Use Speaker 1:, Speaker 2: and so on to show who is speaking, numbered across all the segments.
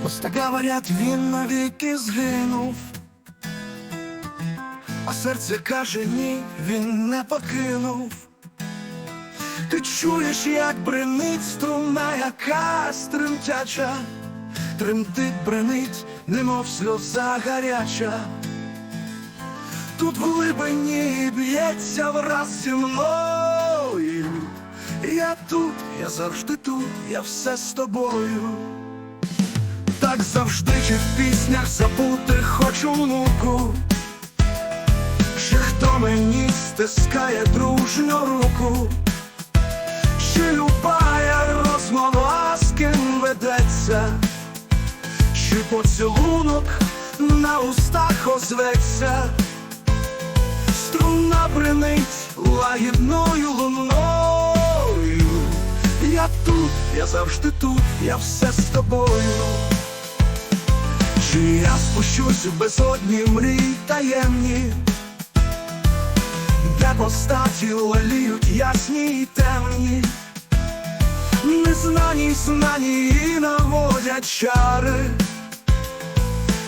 Speaker 1: Просто говорять, він навіки згинув. А серце каже ні, він не покинув. Ти чуєш, як бренить струна, якась тремтяча, тремтить, бренить, немов сльоза гаряча. Тут в глибині б'ється враз зі мною. Я тут, я завжди тут, я все з тобою. Так завжди чи в піснях забути хочу внуку. Чи хто мені стискає дружню руку? Чи любая розмова з ким ведеться? Чи поцілунок на устах озветься? Струна бренить лагідною луною. Я тут, я завжди тут, я все з тобою. Я спущусь в безодні мрій таємні, де постаті леліють ясні й темні, незнані, знані і наводять чари,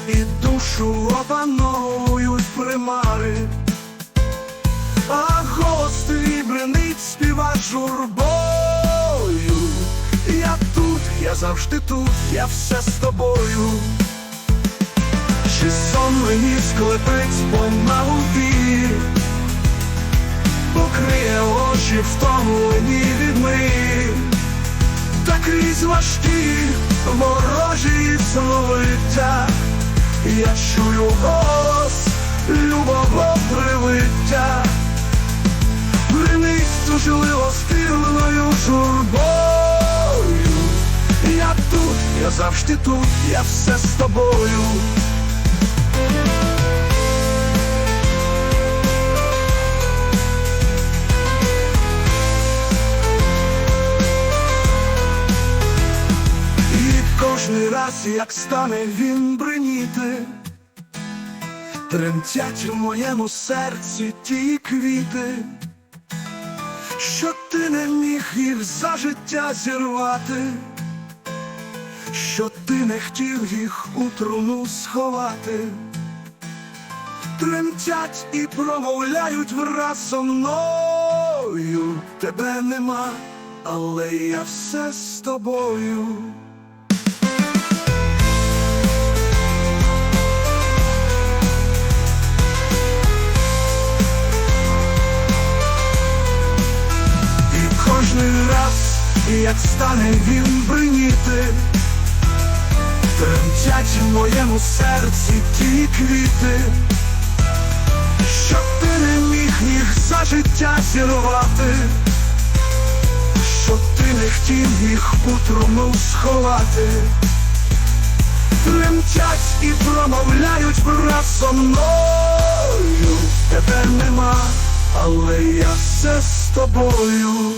Speaker 1: і душу опановують примари. А голос твій бренить співа журбою. Я тут, я завжди тут, я все з тобою. Чи сон мені склепить помалуві, покриє очі втомлені від мрій, та крізь важкі ворожі зловиття, я чую голос любого привиття, Бринить тужливо спільною журбою. Я тут, я завжди тут, я все з тобою. Кожний раз, як стане він бриніти, тремтять в моєму серці ті квіти, що ти не міг їх за життя зірвати, що ти не хотів їх у труну сховати, тремтять і промовляють враз со мною, тебе нема, але я все з тобою. І кожний раз, як стане він бриніти, тремтять в моєму серці ті квіти, що ти не міг їх за життя зірвати, що ти не хотів їх у труну сховати, тремтять і промовляють враз со мною, тебе нема, але я все з тобою.